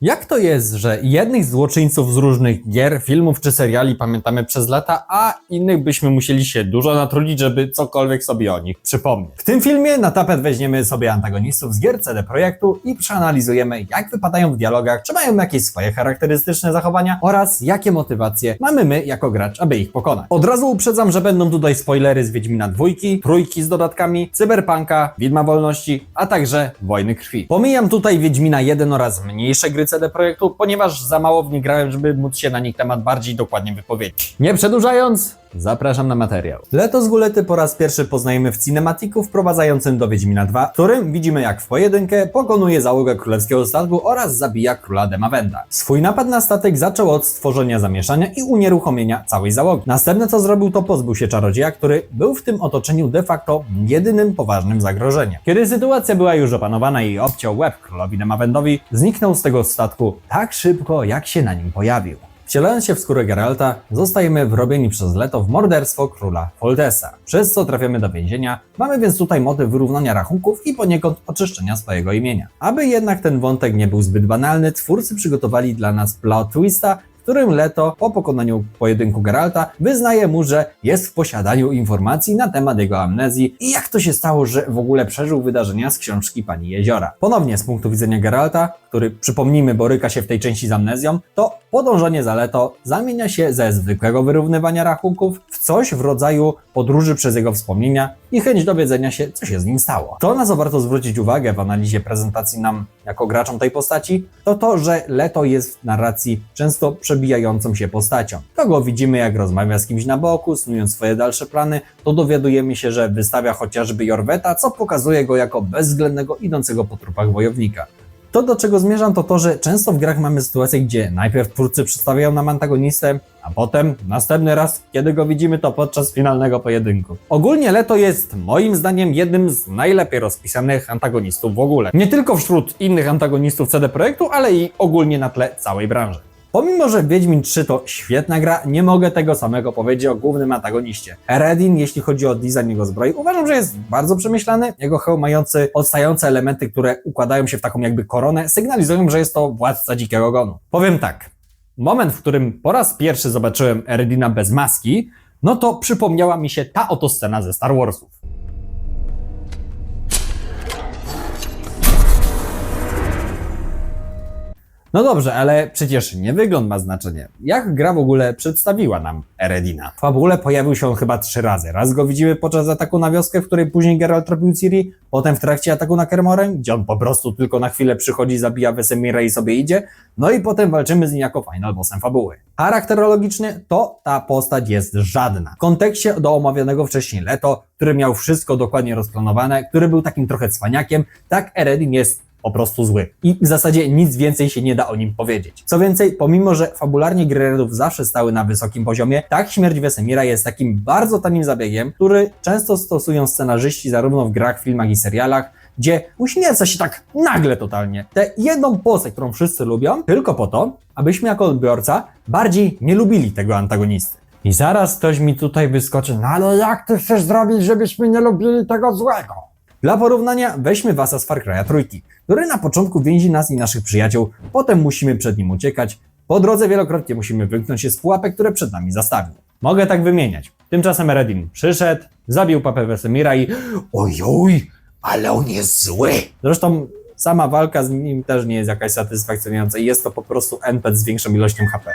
Jak to jest, że jednych złoczyńców z różnych gier, filmów czy seriali pamiętamy przez lata, a innych byśmy musieli się dużo natrudzić, żeby cokolwiek sobie o nich przypomnieć? W tym filmie na tapet weźmiemy sobie antagonistów z gier CD Projektu i przeanalizujemy, jak wypadają w dialogach, czy mają jakieś swoje charakterystyczne zachowania oraz jakie motywacje mamy my jako gracz, aby ich pokonać. Od razu uprzedzam, że będą tutaj spoilery z Wiedźmina dwójki, trójki z dodatkami, Cyberpunka, Widma Wolności, a także Wojny Krwi. Pomijam tutaj Wiedźmina 1 oraz mniejsze gry CD Projektu, ponieważ za mało w nie grałem, żeby móc się na nich temat bardziej dokładnie wypowiedzieć. Nie przedłużając, zapraszam na materiał. Leto z Gulety po raz pierwszy poznajemy w cinematiku wprowadzającym do Wiedźmina 2, w którym widzimy jak w pojedynkę pokonuje załogę królewskiego statku oraz zabija króla Demawenda. Swój napad na statek zaczął od stworzenia zamieszania i unieruchomienia całej załogi. Następne co zrobił to pozbył się czarodzieja, który był w tym otoczeniu de facto jedynym poważnym zagrożeniem. Kiedy sytuacja była już opanowana i obciął łeb królowi Demawendowi, zniknął z tego statku tak szybko jak się na nim pojawił. Wcielając się w skórę Geralta, zostajemy wrobieni przez Leto w morderstwo króla Foltesa, przez co trafiamy do więzienia. Mamy więc tutaj motyw wyrównania rachunków i poniekąd oczyszczenia swojego imienia. Aby jednak ten wątek nie był zbyt banalny, twórcy przygotowali dla nas plot twista, którym Leto po pokonaniu pojedynku Geralta wyznaje mu, że jest w posiadaniu informacji na temat jego amnezji i jak to się stało, że w ogóle przeżył wydarzenia z książki Pani Jeziora. Ponownie z punktu widzenia Geralta, który przypomnijmy boryka się w tej części z amnezją, to podążanie za Leto zamienia się ze zwykłego wyrównywania rachunków w coś w rodzaju podróży przez jego wspomnienia i chęć dowiedzenia się, co się z nim stało. To, na co warto zwrócić uwagę w analizie prezentacji nam jako graczom tej postaci, to to, że Leto jest w narracji często przebijającą się postacią. Kogo widzimy, jak rozmawia z kimś na boku, snując swoje dalsze plany, to dowiadujemy się, że wystawia chociażby Jorweta, co pokazuje go jako bezwzględnego idącego po trupach wojownika. To, do czego zmierzam, to to, że często w grach mamy sytuacje, gdzie najpierw twórcy przedstawiają nam antagonistę, a potem następny raz, kiedy go widzimy, to podczas finalnego pojedynku. Ogólnie Leto jest moim zdaniem jednym z najlepiej rozpisanych antagonistów w ogóle. Nie tylko wśród innych antagonistów CD Projektu, ale i ogólnie na tle całej branży. Pomimo, że Wiedźmin 3 to świetna gra, nie mogę tego samego powiedzieć o głównym antagoniście. Eredin, jeśli chodzi o design jego zbroi, uważam, że jest bardzo przemyślany. Jego hełm mający odstające elementy, które układają się w taką jakby koronę, sygnalizują, że jest to władca dzikiego gonu. Powiem tak. Moment, w którym po raz pierwszy zobaczyłem Eredina bez maski, no to przypomniała mi się ta oto scena ze Star Warsów. No dobrze, ale przecież nie wygląd ma znaczenie. Jak gra w ogóle przedstawiła nam Eredina? W fabule pojawił się on chyba trzy razy. Raz go widzimy podczas ataku na wioskę, w której później Geralt tropił Ciri, potem w trakcie ataku na Kermorę, gdzie on po prostu tylko na chwilę przychodzi, zabija Wesemira i sobie idzie, no i potem walczymy z nim jako final bossem fabuły. Charakterologicznie to ta postać jest żadna. W kontekście do omawianego wcześniej Leto, który miał wszystko dokładnie rozplanowane, który był takim trochę cwaniakiem, tak Eredin jest po prostu zły. I w zasadzie nic więcej się nie da o nim powiedzieć. Co więcej, pomimo, że fabularnie gry Redów zawsze stały na wysokim poziomie, tak śmierć Wesemira jest takim bardzo tanim zabiegiem, który często stosują scenarzyści zarówno w grach, filmach i serialach, gdzie uśmierca się tak nagle totalnie. Tę jedną postać, którą wszyscy lubią, tylko po to, abyśmy jako odbiorca bardziej nie lubili tego antagonisty. I zaraz ktoś mi tutaj wyskoczy, no ale jak ty chcesz zrobić, żebyśmy nie lubili tego złego? Dla porównania weźmy Wasa z Far Cry'a trójki, który na początku więzi nas i naszych przyjaciół, potem musimy przed nim uciekać, po drodze wielokrotnie musimy wymknąć się z pułapek, które przed nami zastawił. Mogę tak wymieniać. Tymczasem Eredin przyszedł, zabił papę Wesemira i ojoj, ale on jest zły. Zresztą sama walka z nim też nie jest jakaś satysfakcjonująca i jest to po prostu NPC z większą ilością HP.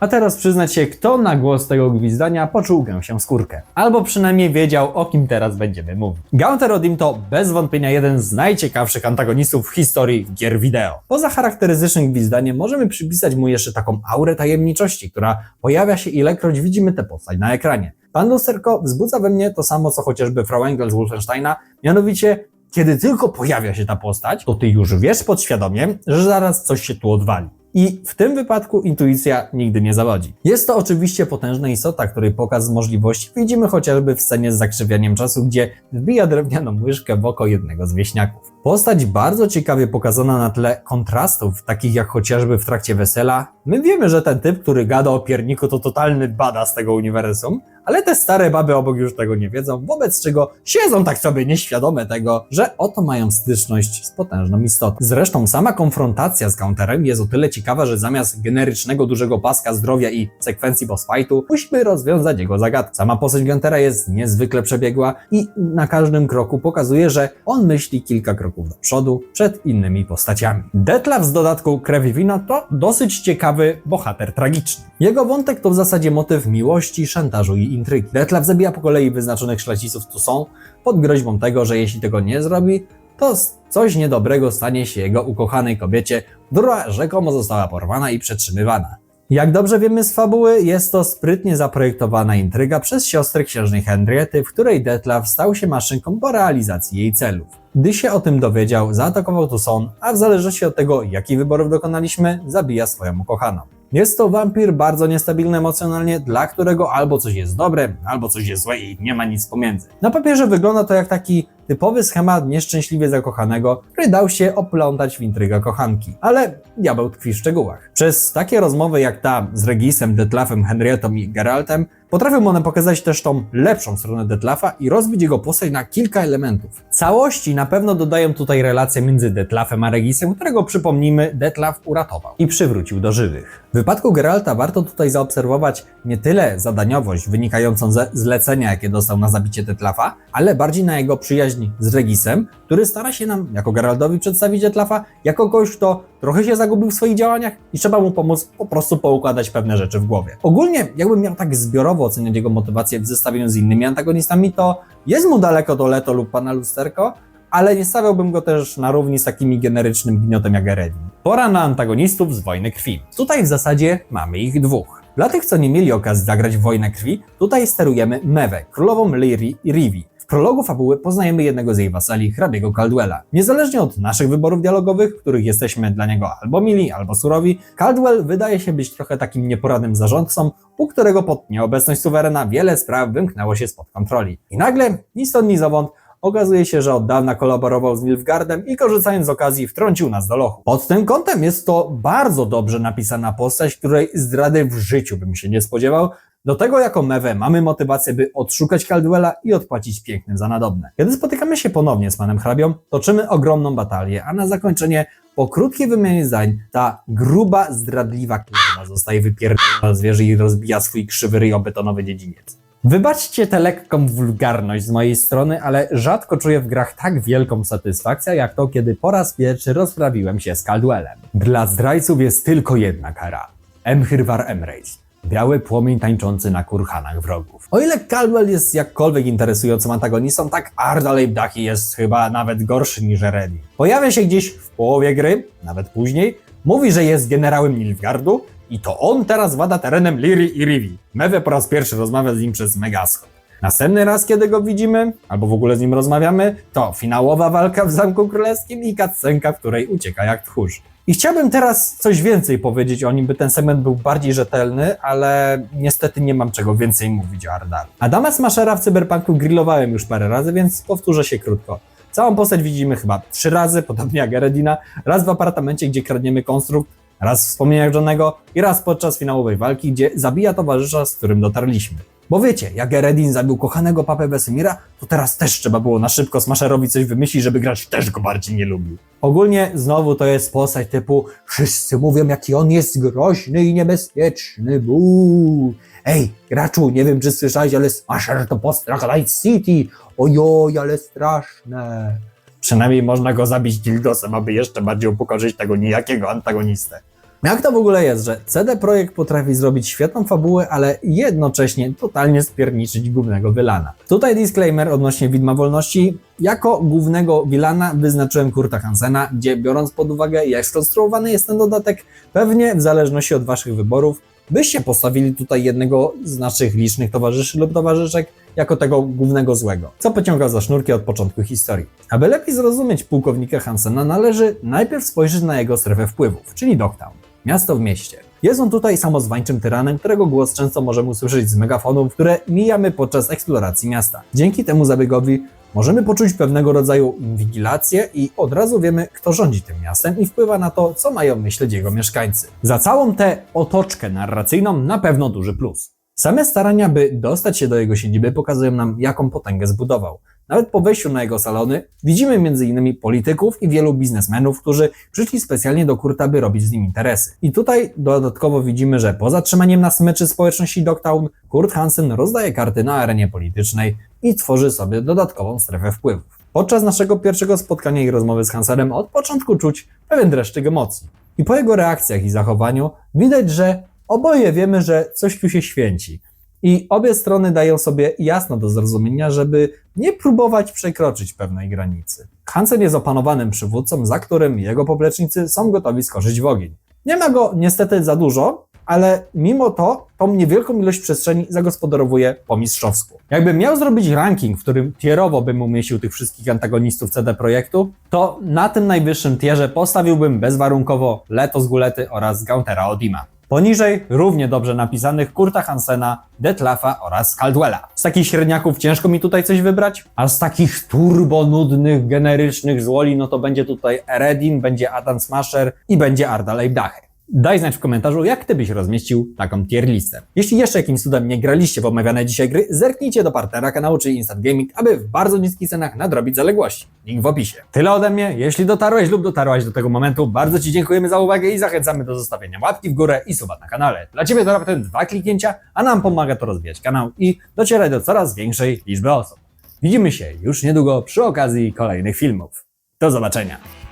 A teraz przyznać się, kto na głos tego gwizdania poczuł gęsią skórkę. Albo przynajmniej wiedział, o kim teraz będziemy mówić. Gaunter Odim to bez wątpienia jeden z najciekawszych antagonistów w historii gier wideo. Poza charakterystycznym gwizdaniem możemy przypisać mu jeszcze taką aurę tajemniczości, która pojawia się ilekroć widzimy tę postać na ekranie. Pan Lusterko wzbudza we mnie to samo, co chociażby Frau Engel z Wolfensteina, mianowicie kiedy tylko pojawia się ta postać, to ty już wiesz podświadomie, że zaraz coś się tu odwali. I w tym wypadku intuicja nigdy nie zawodzi. Jest to oczywiście potężna istota, której pokaz możliwości widzimy chociażby w scenie z zakrzywianiem czasu, gdzie wbija drewnianą łyżkę w oko jednego z wieśniaków. Postać bardzo ciekawie pokazana na tle kontrastów, takich jak chociażby w trakcie wesela, My wiemy, że ten typ, który gada o pierniku, to totalny bada z tego uniwersum, ale te stare baby obok już tego nie wiedzą, wobec czego siedzą tak sobie nieświadome tego, że oto mają styczność z potężną istotą. Zresztą sama konfrontacja z counterem jest o tyle ciekawa, że zamiast generycznego dużego paska zdrowia i sekwencji boss fightu, musimy rozwiązać jego zagadkę. Sama postać Guntera jest niezwykle przebiegła i na każdym kroku pokazuje, że on myśli kilka kroków do przodu przed innymi postaciami. Detlef z dodatku Krew i Wino to dosyć ciekawy bohater tragiczny. Jego wątek to w zasadzie motyw miłości, szantażu i intrygi. Detlef zabija po kolei wyznaczonych szlachciców tu są, pod groźbą tego, że jeśli tego nie zrobi, to coś niedobrego stanie się jego ukochanej kobiecie, która rzekomo została porwana i przetrzymywana. Jak dobrze wiemy z fabuły, jest to sprytnie zaprojektowana intryga przez siostrę księżnej Henriety, w której Detlef stał się maszynką po realizacji jej celów. Gdy się o tym dowiedział, zaatakował Tucson, a w zależności od tego, jakich wyborów dokonaliśmy, zabija swoją ukochaną. Jest to wampir bardzo niestabilny emocjonalnie, dla którego albo coś jest dobre, albo coś jest złe i nie ma nic pomiędzy. Na papierze wygląda to jak taki typowy schemat nieszczęśliwie zakochanego, który dał się oplątać w intrygę kochanki. Ale diabeł tkwi w szczegółach. Przez takie rozmowy jak ta z Regisem, Detlafem, Henrietą i Geraltem, potrafią one pokazać też tą lepszą stronę Detlafa i rozbić jego postać na kilka elementów. Całości na pewno dodają tutaj relacje między Detlafem a Regisem, którego przypomnijmy, Detlaf uratował i przywrócił do żywych. W wypadku Geralta warto tutaj zaobserwować nie tyle zadaniowość wynikającą ze zlecenia, jakie dostał na zabicie Detlafa, ale bardziej na jego przyjaźń z Regisem, który stara się nam, jako Geraldowi, przedstawić Detlafa jako kogoś, kto trochę się zagubił w swoich działaniach i trzeba mu pomóc po prostu poukładać pewne rzeczy w głowie. Ogólnie, jakbym miał tak zbiorowo oceniać jego motywację w zestawieniu z innymi antagonistami, to jest mu daleko do Leto lub Pana Lusterko, ale nie stawiałbym go też na równi z takimi generycznym gniotem jak Eredin. Pora na antagonistów z Wojny Krwi. Tutaj w zasadzie mamy ich dwóch. Dla tych, co nie mieli okazji zagrać w Wojnę Krwi, tutaj sterujemy Mewę, królową Lyri i Rivi. W prologu fabuły poznajemy jednego z jej wasali, hrabiego Caldwella. Niezależnie od naszych wyborów dialogowych, których jesteśmy dla niego albo mili, albo surowi, Caldwell wydaje się być trochę takim nieporadnym zarządcą, u którego pod nieobecność suwerena wiele spraw wymknęło się spod kontroli. I nagle, ni stąd ni zowąd, okazuje się, że od dawna kolaborował z Nilfgaardem i korzystając z okazji wtrącił nas do lochu. Pod tym kątem jest to bardzo dobrze napisana postać, której zdrady w życiu bym się nie spodziewał, do tego jako Mewę mamy motywację, by odszukać Caldwella i odpłacić pięknym za nadobne. Kiedy spotykamy się ponownie z panem hrabią, toczymy ogromną batalię, a na zakończenie, po krótkiej wymianie zdań, ta gruba, zdradliwa kurwa zostaje wypierdolona z wieży i rozbija swój krzywy ryj o betonowy dziedziniec. Wybaczcie tę lekką wulgarność z mojej strony, ale rzadko czuję w grach tak wielką satysfakcję, jak to, kiedy po raz pierwszy rozprawiłem się z Caldwellem. Dla zdrajców jest tylko jedna kara. Emhyrwar Emreis. Biały płomień tańczący na kurhanach wrogów. O ile Caldwell jest jakkolwiek interesującym antagonistą, tak Ardalej Bdachi jest chyba nawet gorszy niż Eredin. Pojawia się gdzieś w połowie gry, nawet później, mówi, że jest generałem Nilfgardu i to on teraz wada terenem Liri i Rivi. Mewe po raz pierwszy rozmawia z nim przez Megaskop. Następny raz, kiedy go widzimy, albo w ogóle z nim rozmawiamy, to finałowa walka w Zamku Królewskim i cutscenka, w której ucieka jak tchórz. I chciałbym teraz coś więcej powiedzieć o nim, by ten segment był bardziej rzetelny, ale niestety nie mam czego więcej mówić o Ardalu. Adama Smashera w Cyberpunku grillowałem już parę razy, więc powtórzę się krótko. Całą postać widzimy chyba trzy razy, podobnie jak Eredina, raz w apartamencie, gdzie kradniemy konstrukt, raz w wspomnieniach Johnego i raz podczas finałowej walki, gdzie zabija towarzysza, z którym dotarliśmy. Bo wiecie, jak Eredin zabił kochanego papę Wesemira, to teraz też trzeba było na szybko Smasherowi coś wymyślić, żeby gracz też go bardziej nie lubił. Ogólnie znowu to jest postać typu wszyscy mówią jaki on jest groźny i niebezpieczny, buu. Ej, graczu, nie wiem czy słyszałeś, ale Smasher to postrach Light City, ojoj, ale straszne. Przynajmniej można go zabić dildosem, aby jeszcze bardziej upokorzyć tego nijakiego antagonistę. Jak to w ogóle jest, że CD Projekt potrafi zrobić świetną fabułę, ale jednocześnie totalnie spierniczyć głównego wylana? Tutaj disclaimer odnośnie Widma Wolności. Jako głównego wilana wyznaczyłem Kurta Hansena, gdzie biorąc pod uwagę jak skonstruowany jest ten dodatek, pewnie w zależności od waszych wyborów, byście postawili tutaj jednego z naszych licznych towarzyszy lub towarzyszek jako tego głównego złego, co pociąga za sznurki od początku historii. Aby lepiej zrozumieć pułkownika Hansena, należy najpierw spojrzeć na jego strefę wpływów, czyli Dogtown miasto w mieście. Jest on tutaj samozwańczym tyranem, którego głos często możemy usłyszeć z megafonów, które mijamy podczas eksploracji miasta. Dzięki temu zabiegowi możemy poczuć pewnego rodzaju inwigilację i od razu wiemy, kto rządzi tym miastem i wpływa na to, co mają myśleć jego mieszkańcy. Za całą tę otoczkę narracyjną na pewno duży plus. Same starania, by dostać się do jego siedziby, pokazują nam, jaką potęgę zbudował. Nawet po wejściu na jego salony widzimy m.in. polityków i wielu biznesmenów, którzy przyszli specjalnie do Kurta, by robić z nim interesy. I tutaj dodatkowo widzimy, że poza trzymaniem na smyczy społeczności Dogtown, Kurt Hansen rozdaje karty na arenie politycznej i tworzy sobie dodatkową strefę wpływów. Podczas naszego pierwszego spotkania i rozmowy z Hansenem od początku czuć pewien dreszczyk emocji. I po jego reakcjach i zachowaniu widać, że oboje wiemy, że coś tu się święci. I obie strony dają sobie jasno do zrozumienia, żeby nie próbować przekroczyć pewnej granicy. Hansen jest opanowanym przywódcą, za którym jego poplecznicy są gotowi skoczyć w ogień. Nie ma go niestety za dużo, ale mimo to tą niewielką ilość przestrzeni zagospodarowuje po mistrzowsku. Jakbym miał zrobić ranking, w którym tierowo bym umieścił tych wszystkich antagonistów CD Projektu, to na tym najwyższym tierze postawiłbym bezwarunkowo Leto z Gulety oraz Gauntera Odima. Poniżej równie dobrze napisanych Kurta Hansena, Detlafa oraz Caldwella. Z takich średniaków ciężko mi tutaj coś wybrać, a z takich turbo nudnych, generycznych złoli, no to będzie tutaj Eredin, będzie Adam Smasher i będzie Arda Leibdache. Daj znać w komentarzu, jak ty byś rozmieścił taką tier listę. Jeśli jeszcze jakimś cudem nie graliście w omawiane dzisiaj gry, zerknijcie do partnera kanału, czyli Instant Gaming, aby w bardzo niskich cenach nadrobić zaległości. Link w opisie. Tyle ode mnie. Jeśli dotarłeś lub dotarłaś do tego momentu, bardzo Ci dziękujemy za uwagę i zachęcamy do zostawienia łapki w górę i suba na kanale. Dla Ciebie to raptem dwa kliknięcia, a nam pomaga to rozwijać kanał i docierać do coraz większej liczby osób. Widzimy się już niedługo przy okazji kolejnych filmów. Do zobaczenia.